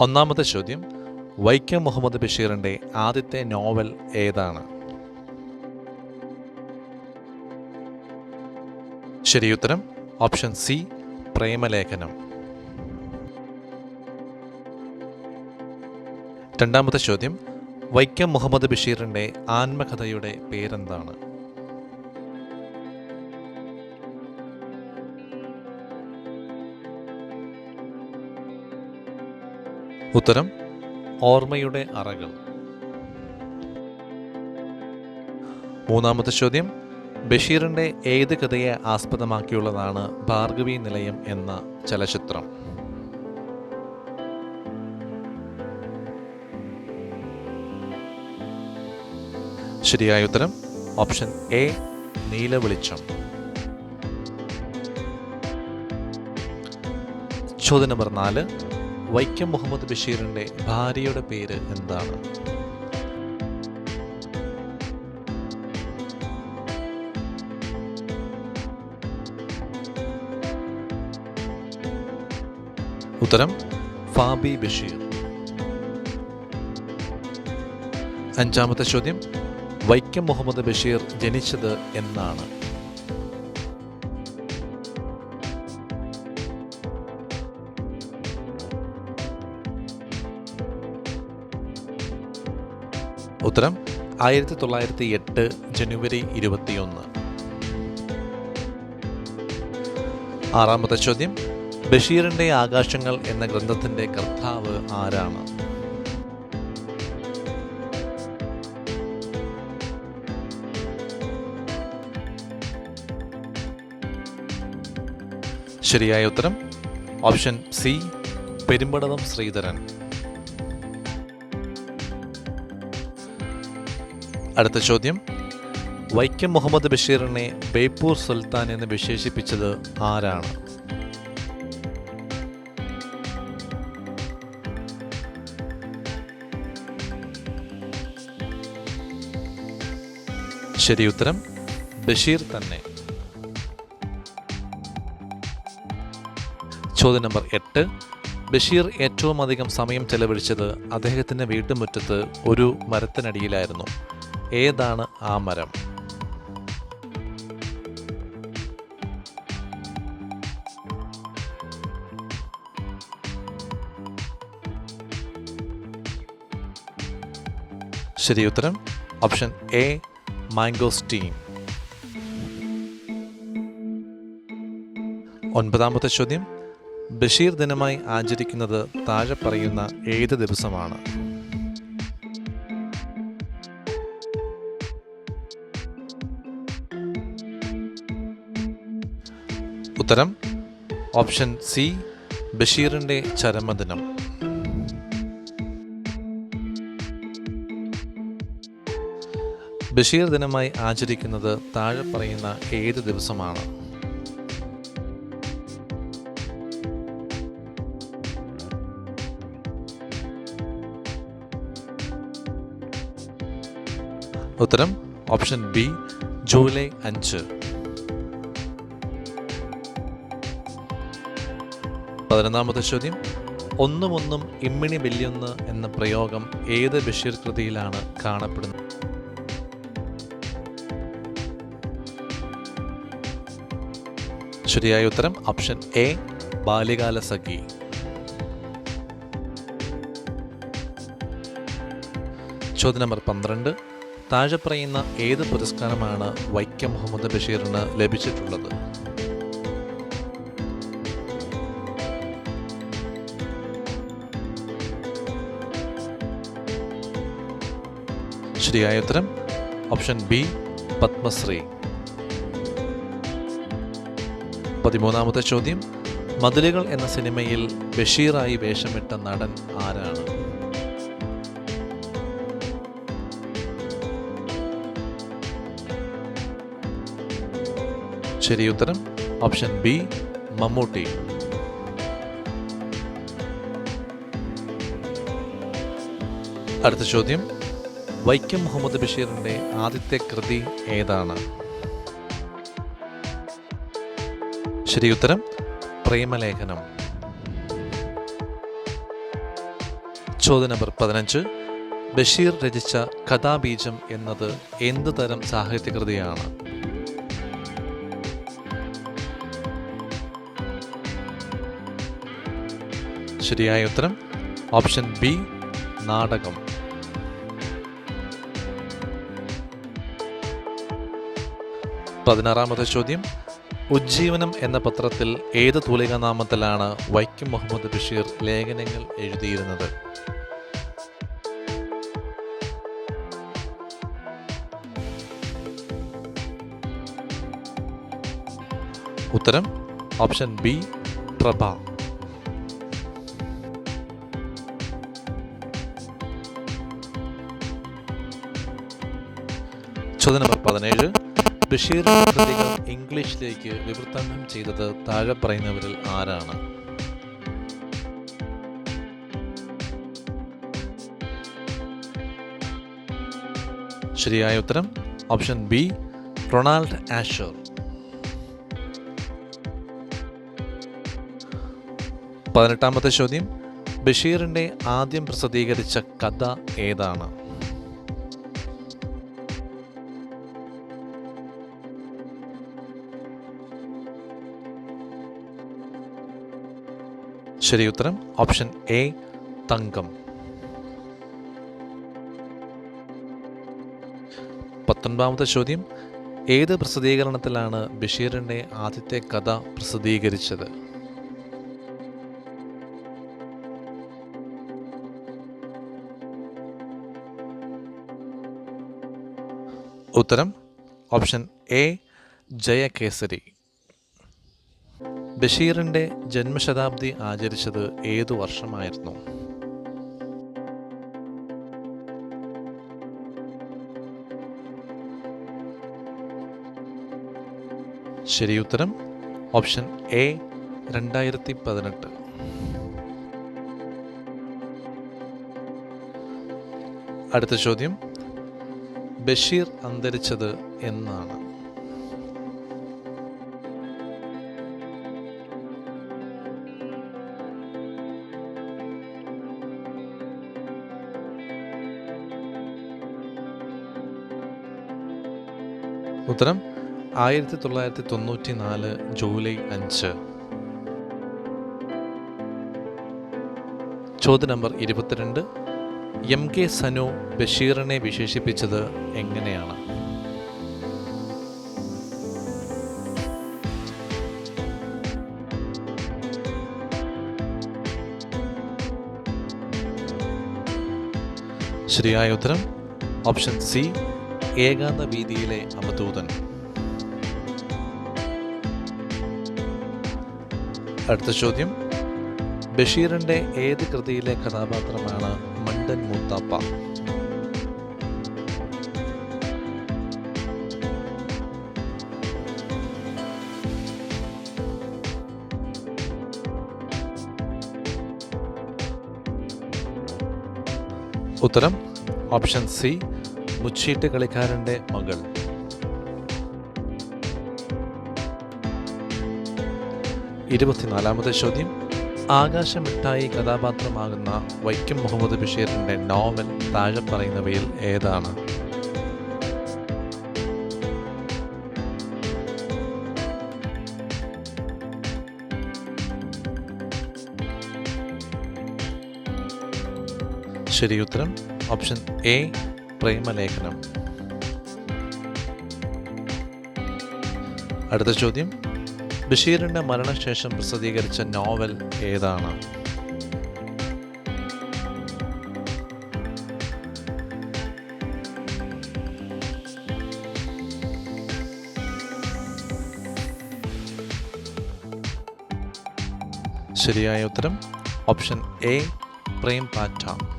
ഒന്നാമത്തെ ചോദ്യം വൈക്കം മുഹമ്മദ് ബഷീറിന്റെ ആദ്യത്തെ നോവൽ ഏതാണ്? ശരിയുത്തരം ഓപ്ഷൻ സി പ്രേമലേഖനം. രണ്ടാമത്തെ ചോദ്യം വൈക്കം മുഹമ്മദ് ബഷീറിന്റെ ആത്മകഥയുടെ പേരെന്താണ്? ഉത്തരം ഓർമ്മയുടെ അറകൾ. മൂന്നാമത്തെ ചോദ്യം ബഷീറിന്റെ ഏത് കഥയെ ആസ്പദമാക്കിയുള്ളതാണ് ഭാർഗവി നിലയം എന്ന ചലച്ചിത്രം? ശരിയായ ഉത്തരം ഓപ്ഷൻ എ നീല വെളിച്ചം. ചോദ്യം നമ്പർ നാല് വൈക്കം മുഹമ്മദ് ബഷീറിന്റെ ഭാര്യയുടെ പേര് എന്താണ്? ഉത്തരം ഫാബി ബഷീർ. അഞ്ചാമത്തെ ചോദ്യം വൈക്കം മുഹമ്മദ് ബഷീർ ജനിച്ചത് എന്നാണ്. ഉത്തരം ആയിരത്തി തൊള്ളായിരത്തി എട്ട് ജനുവരി ഇരുപത്തിയൊന്ന്. ആറാമത്തെ ചോദ്യം ബഷീറിന്റെ ആകാശങ്ങൾ എന്ന ഗ്രന്ഥത്തിന്റെ കർത്താവ് ആരാണ്? ശരിയായ ഉത്തരം ഓപ്ഷൻ സി പെരുമ്പടവം ശ്രീധരൻ. അടുത്ത ചോദ്യം. വൈക്കം മുഹമ്മദ് ബഷീറിനെ ബേപ്പൂർ സുൽത്താൻ എന്ന് വിശേഷിപ്പിച്ചത് ആരാണ്? ശരി ഉത്തരം ബഷീർ തന്നെ. ചോദ്യം നമ്പർ എട്ട്. ബഷീർ ഏറ്റവും അധികം സമയം ചെലവഴിച്ചത് അദ്ദേഹത്തിന്റെ വീട്ടുമുറ്റത്ത് ഒരു മരത്തിനടിയിലായിരുന്നു. ഏതാണ് ആ മരം? ശരി ഉത്തരം ഓപ്ഷൻ എ മാംഗോസ്റ്റീൻ. ഒൻപതാമത്തെ ചോദ്യം ബഷീർ ദിനമായി ആചരിക്കുന്നത് താഴെ പറയുന്ന ഏത് ദിവസമാണ്? ഉത്തരം ഓപ്ഷൻ സി ബഷീറിന്റെ ചരമദിനം. ബഷീർ ദിനമായി ആചരിക്കുന്നത് താഴെ പറയുന്ന ഏത് ദിവസമാണ്? ഉത്തരം ഓപ്ഷൻ ബി ജൂലൈ അഞ്ച്. പതിനൊന്നാമത്തെ ചോദ്യം. ഒന്നും ഒന്നും ഇമ്മിണി വെല്ലുന്ന എന്ന പ്രയോഗം ഏത് ബഷീർ കൃതിയിലാണ് കാണപ്പെടുന്നത്? ശരിയായ ഉത്തരം ഓപ്ഷൻ എ ബാല്യകാല സഖി. ചോദ്യം നമ്പർ പന്ത്രണ്ട്. താഴെ പറയുന്ന ഏത് പുരസ്കാരമാണ് വൈക്കം മുഹമ്മദ് ബഷീറിന് ലഭിച്ചിട്ടുള്ളത്? ശരിയായ ഉത്തരം ഓപ്ഷൻ ബി പത്മശ്രീ. പതിമൂന്നാമത്തെ ചോദ്യം മതിലുകൾ എന്ന സിനിമയിൽ ബഷീറായി വേഷമിട്ട നടൻ ആരാണ്? ശരി ഉത്തരം ഓപ്ഷൻ ബി മമ്മൂട്ടി. അടുത്ത ചോദ്യം വൈക്കം മുഹമ്മദ് ബഷീറിന്റെ ആദ്യത്തെ കൃതി ഏതാണ്? ശരി ഉത്തരം പ്രേമലേഖനം. ചോദ്യ നമ്പർ പതിനഞ്ച്. ബഷീർ രചിച്ച കഥാബീജം എന്നത് എന്ത് തരം സാഹിത്യകൃതിയാണ്? ശരിയായ ഉത്തരം ഓപ്ഷൻ ബി നാടകം. പതിനാറാമത്തെ ചോദ്യം. ഉജ്ജീവനം എന്ന പത്രത്തിൽ ഏത് തൂലികാനാമത്തിലാണ് വൈക്കം മുഹമ്മദ് ബഷീർ ലേഖനങ്ങൾ എഴുതിയിരുന്നത്? ഉത്തരം ഓപ്ഷൻ ബി പ്രഭ. ചോദ്യം നമ്പർ പതിനേഴ്. ബഷീറിന്റെ കൃതികൾ ഇംഗ്ലീഷിലേക്ക് വിവർത്തനം ചെയ്തത് താഴെ പറയുന്നവരിൽ ആരാണ്? ശരിയായ ഉത്തരം ഓപ്ഷൻ ബി റൊണാൾഡ് ആഷർ. പതിനെട്ടാമത്തെ ചോദ്യം ബഷീറിന്റെ ആദ്യം പ്രസിദ്ധീകരിച്ച കഥ ഏതാണ്? ശരി ഉത്തരം. Option A Thankam. പത്തൊൻപതാമത്തെ ചോദ്യം. ഏത് പ്രസിദ്ധീകരണത്തിലാണ് ബഷീറിന്റെ ആദ്യത്തെ കഥ പ്രസിദ്ധീകരിച്ചത്? ഉത്തരം. Option A Jayakesari. ബഷീറിന്റെ ജന്മശതാബ്ദി ആചരിച്ചത് ഏതു വർഷമായിരുന്നു? ശരി ഉത്തരം ഓപ്ഷൻ എ രണ്ടായിരത്തി പതിനെട്ട് അടുത്ത ചോദ്യം ബഷീർ അന്തരിച്ചത് എന്നാണ്. ഉത്തരം ആയിരത്തി തൊള്ളായിരത്തി തൊണ്ണൂറ്റി നാല് ജൂലൈ അഞ്ച്. ചോദ്യ നമ്പർ ഇരുപത്തിരണ്ട് എം കെ സനു ബഷീറിനെ വിശേഷിപ്പിച്ചത് എങ്ങനെയാണ്? ശരിയായ ഉത്തരം ഓപ്ഷൻ സി ഏകാന്ത വീതിയിലെ അവധൂതൻ അടുത്ത ചോദ്യം. ബഷീറിന്റെ ഏത് കൃതിയിലെ കഥാപാത്രമാണ് മണ്ടൻ മൂത്താപ്പ? ഉത്തരം ഓപ്ഷൻ സി മുച്ചീട്ട് കളിക്കാരന്റെ മകൾ. ഇരുപത്തിനാലാമത്തെ ചോദ്യം. ആകാശമിട്ടായി കഥാപാത്രമാകുന്ന വൈക്കം മുഹമ്മദ് ബഷീറിന്റെ നോവൽ താഴെ പറയുന്നവയിൽ ഏതാണ്? ശരിയുത്തരം ഓപ്ഷൻ എ പ്രേമലേഖനം അടുത്ത ചോദ്യം. ബഷീറിന്റെ മരണശേഷം പ്രസിദ്ധീകരിച്ച നോവൽ ഏതാണ്? ശരിയായ ഉത്തരം. ഓപ്ഷൻ എ പ്രേം പാറ്റ.